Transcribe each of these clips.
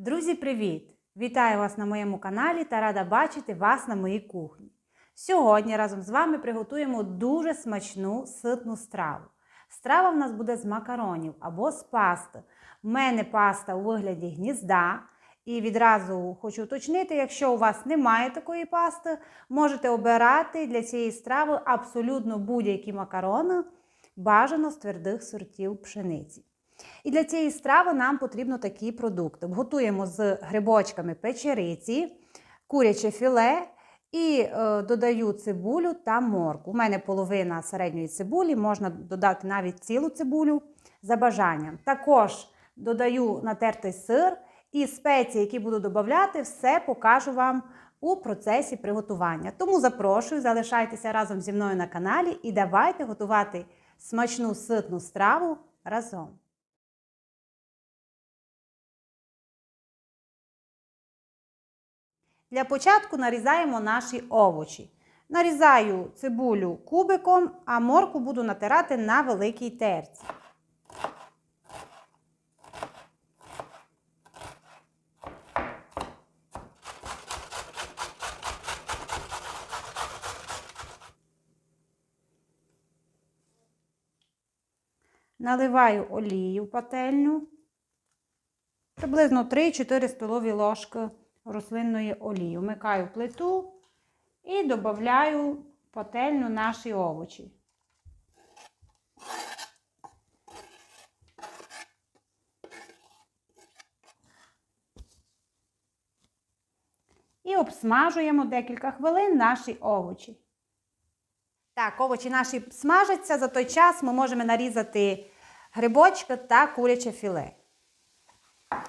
Друзі, привіт! Вітаю вас на моєму каналі та рада бачити вас на моїй кухні. Сьогодні разом з вами приготуємо дуже смачну ситну страву. Страва в нас буде з макаронів або з пасти. У мене паста у вигляді гнізда. І відразу хочу уточнити, якщо у вас немає такої пасти, можете обирати для цієї страви абсолютно будь-які макарони, бажано з твердих сортів пшениці. І для цієї страви нам потрібно такі продукти. Готуємо з грибочками печериці, куряче філе і е, додаю цибулю та морку. У мене половина середньої цибулі, можна додати навіть цілу цибулю за бажанням. Також додаю натертий сир і спеції, які буду додати, все покажу вам у процесі приготування. Тому запрошую, залишайтеся разом зі мною на каналі і давайте готувати смачну ситну страву разом. Для початку нарізаємо наші овочі. Нарізаю цибулю кубиком, а морку буду натирати на великій терці. Наливаю олію в пательню. Приблизно 3-4 столові ложки рослинної олії. Вмикаю плиту і додаю в пательню наші овочі. І обсмажуємо декілька хвилин наші овочі. Так, овочі наші смажаться. За той час ми можемо нарізати грибочки та куряче філе.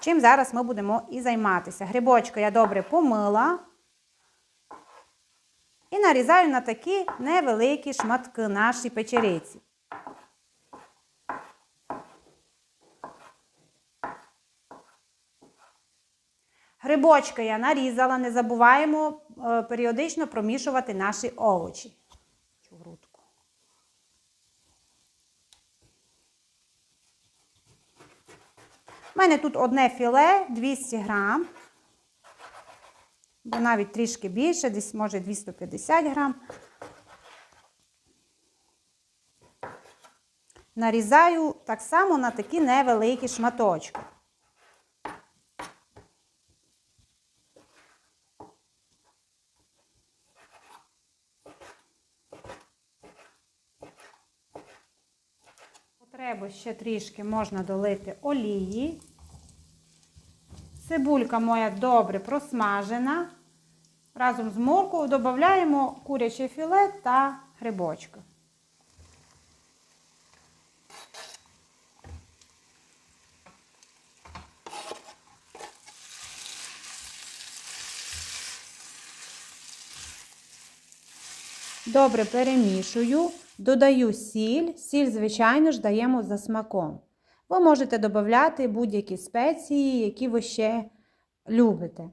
Чим зараз ми будемо і займатися. Грибочки я добре помила і нарізаю на такі невеликі шматки наші печериці. Грибочки я нарізала, не забуваємо е, періодично промішувати наші овочі. Цю грудку. У мене тут одне філе 200 грам, бо навіть трішки більше, десь може 250 грам. Нарізаю так само на такі невеликі шматочки. Потребу ще трішки можна долити олії. Цибулька моя добре просмажена. Разом з моркою додаємо куряче філе та грибочки. Добре перемішую, додаю сіль. Сіль, звичайно ж, даємо за смаком. Ви можете додати будь-які спеції, які ви ще любите.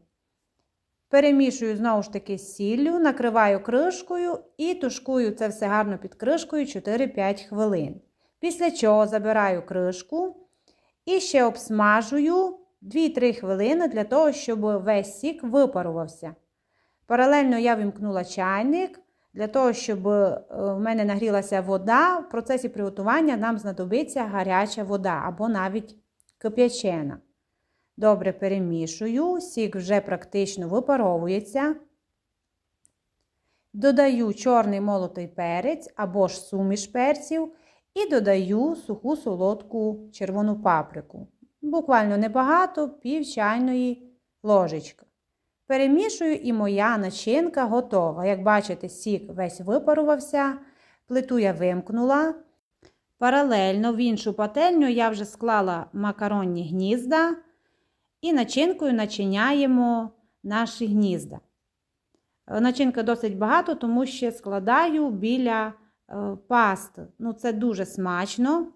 Перемішую знову ж таки з сіллю, накриваю кришкою і тушкую це все гарно під кришкою 4-5 хвилин. Після чого забираю кришку і ще обсмажую 2-3 хвилини для того, щоб весь сік випарувався. Паралельно я вимкнула чайник. Для того, щоб в мене нагрілася вода, в процесі приготування нам знадобиться гаряча вода або навіть кип'ячена. Добре перемішую, сік вже практично випаровується. Додаю чорний молотий перець або ж суміш перців, і додаю суху солодку червону паприку. Буквально небагато, пів чайної ложечки. Перемішую і моя начинка готова. Як бачите, сік весь випарувався, плиту я вимкнула. Паралельно в іншу пательню я вже склала макаронні гнізда і начинкою начиняємо наші гнізда. Начинка досить багато, тому що складаю біля пасти. Ну, Це дуже смачно.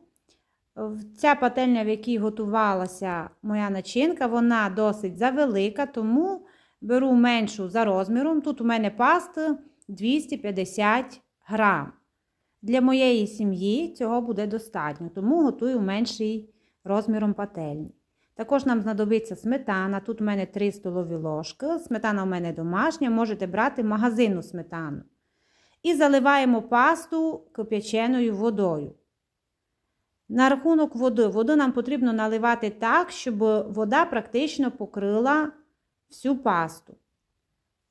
Ця пательня, в якій готувалася моя начинка, вона досить завелика, тому беру меншу за розміром. Тут у мене пасти 250 грам. Для моєї сім'ї цього буде достатньо, тому готую менший розміром пательні. Також нам знадобиться сметана. Тут у мене 3 столові ложки. Сметана у мене домашня, можете брати магазинну сметану. І заливаємо пасту кип'яченою водою. На рахунок води. Воду нам потрібно наливати так, щоб вода практично покрила всю пасту.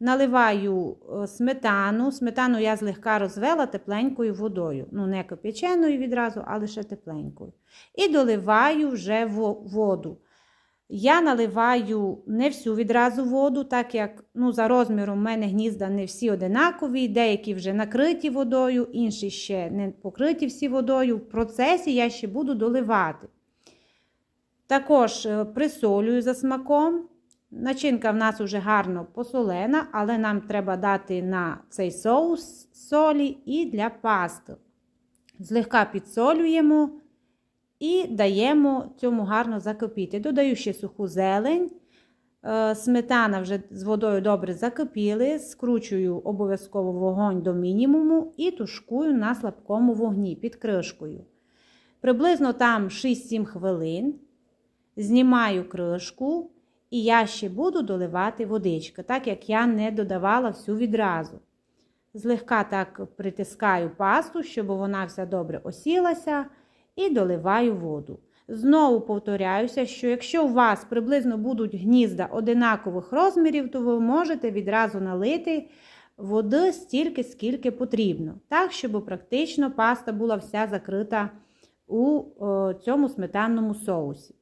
Наливаю е, сметану. Сметану я злегка розвела тепленькою водою. Ну, не кип'яченою відразу, а лише тепленькою. І доливаю вже воду. Я наливаю не всю відразу воду, так як ну, за розміром в мене гнізда не всі одинакові, деякі вже накриті водою, інші ще не покриті всі водою. В процесі я ще буду доливати. Також е, присолюю за смаком. Начинка в нас вже гарно посолена, але нам треба дати на цей соус солі і для пасти. Злегка підсолюємо і даємо цьому гарно закипіти. Додаю ще суху зелень. Е, сметана вже з водою добре закипіли, скручую обов'язково вогонь до мінімуму і тушкую на слабкому вогні під кришкою. Приблизно там 6-7 хвилин. Знімаю кришку. І я ще буду доливати водички, так як я не додавала всю відразу. Злегка так притискаю пасту, щоб вона вся добре осілася, і доливаю воду. Знову повторяюся, що якщо у вас приблизно будуть гнізда одинакових розмірів, то ви можете відразу налити води стільки, скільки потрібно. Так, щоб практично паста була вся закрита у цьому сметанному соусі.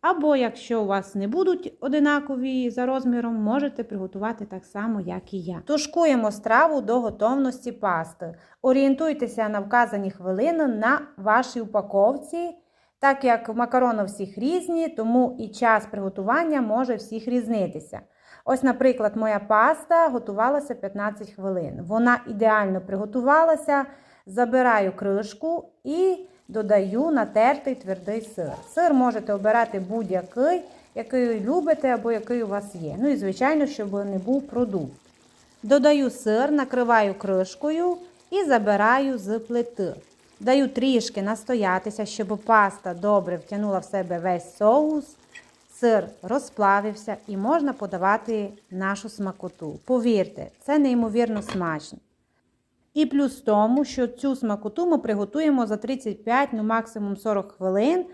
Або, якщо у вас не будуть одинакові за розміром, можете приготувати так само, як і я. Тушкуємо страву до готовності пасти. Орієнтуйтеся на вказані хвилини на вашій упаковці. Так як макарони всіх різні, тому і час приготування може всіх різнитися. Ось, наприклад, моя паста готувалася 15 хвилин. Вона ідеально приготувалася, забираю кришку і додаю натертий твердий сир. Сир можете обирати будь-який, який любите або який у вас є. Ну і, звичайно, щоб не був продукт. Додаю сир, накриваю кришкою і забираю з плити. Даю трішки настоятися, щоб паста добре втягнула в себе весь соус. Сир розплавився і можна подавати нашу смакоту. Повірте, це неймовірно смачно. І плюс тому, що цю смакоту ми приготуємо за 35, ну максимум 40 хвилин.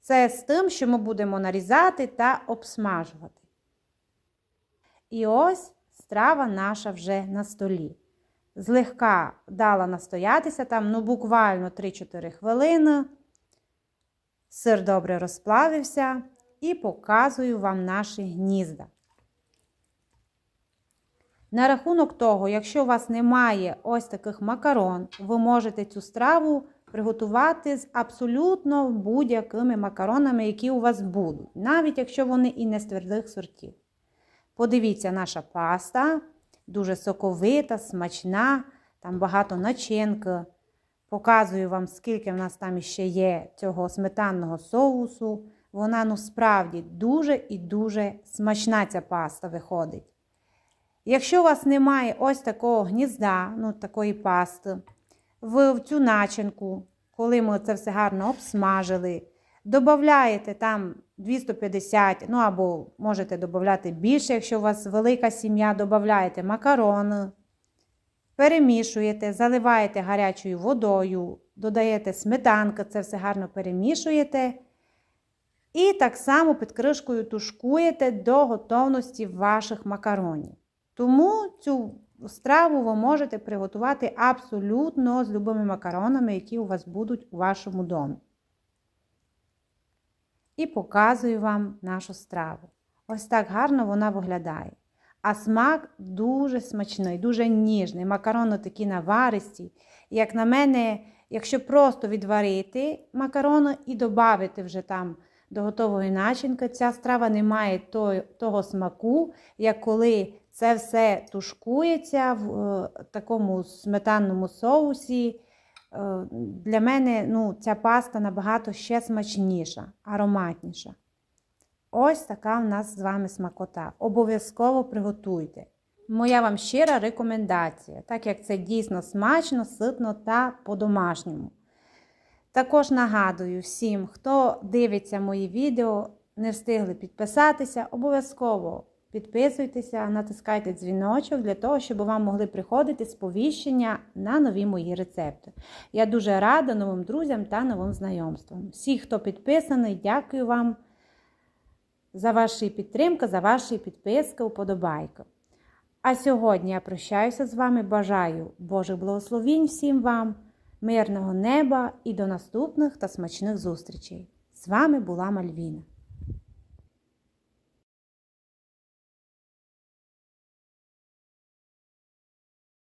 Це з тим, що ми будемо нарізати та обсмажувати. І ось страва наша вже на столі. Злегка дала настоятися там, ну буквально 3-4 хвилини. Сир добре розплавився і показую вам наші гнізда. На рахунок того, якщо у вас немає ось таких макарон, ви можете цю страву приготувати з абсолютно будь-якими макаронами, які у вас будуть, навіть якщо вони і не з твердих сортів. Подивіться, наша паста дуже соковита, смачна, там багато начинки. Показую вам, скільки в нас там ще є цього сметанного соусу. Вона ну справді дуже і дуже смачна ця паста виходить. Якщо у вас немає ось такого гнізда, ну такої пасти, в цю начинку, коли ми це все гарно обсмажили, додаєте там 250, ну або можете додати більше, якщо у вас велика сім'я, додаєте макарони, перемішуєте, заливаєте гарячою водою, додаєте сметанку, це все гарно перемішуєте. І так само під кришкою тушкуєте до готовності ваших макаронів. Тому цю страву ви можете приготувати абсолютно з любими макаронами, які у вас будуть у вашому домі. І показую вам нашу страву. Ось так гарно вона виглядає. А смак дуже смачний, дуже ніжний. Макарони такі наваристі. Як на мене, якщо просто відварити макарони і додати вже там до готової начинки, ця страва не має того смаку, як коли це все тушкується в е, такому сметанному соусі. Е, для мене ну, ця паста набагато ще смачніша, ароматніша. Ось така в нас з вами смакота. Обов'язково приготуйте. Моя вам щира рекомендація, так як це дійсно смачно, ситно та по-домашньому. Також нагадую всім, хто дивиться мої відео, не встигли підписатися, обов'язково підписуйтеся, натискайте дзвіночок для того, щоб вам могли приходити сповіщення на нові мої рецепти. Я дуже рада новим друзям та новим знайомствам. Всі, хто підписаний, дякую вам за вашу підтримку, за ваші підписки, уподобайки. А сьогодні я прощаюся з вами. Бажаю Божих благословінь всім вам, мирного неба і до наступних та смачних зустрічей. З вами була Мальвіна.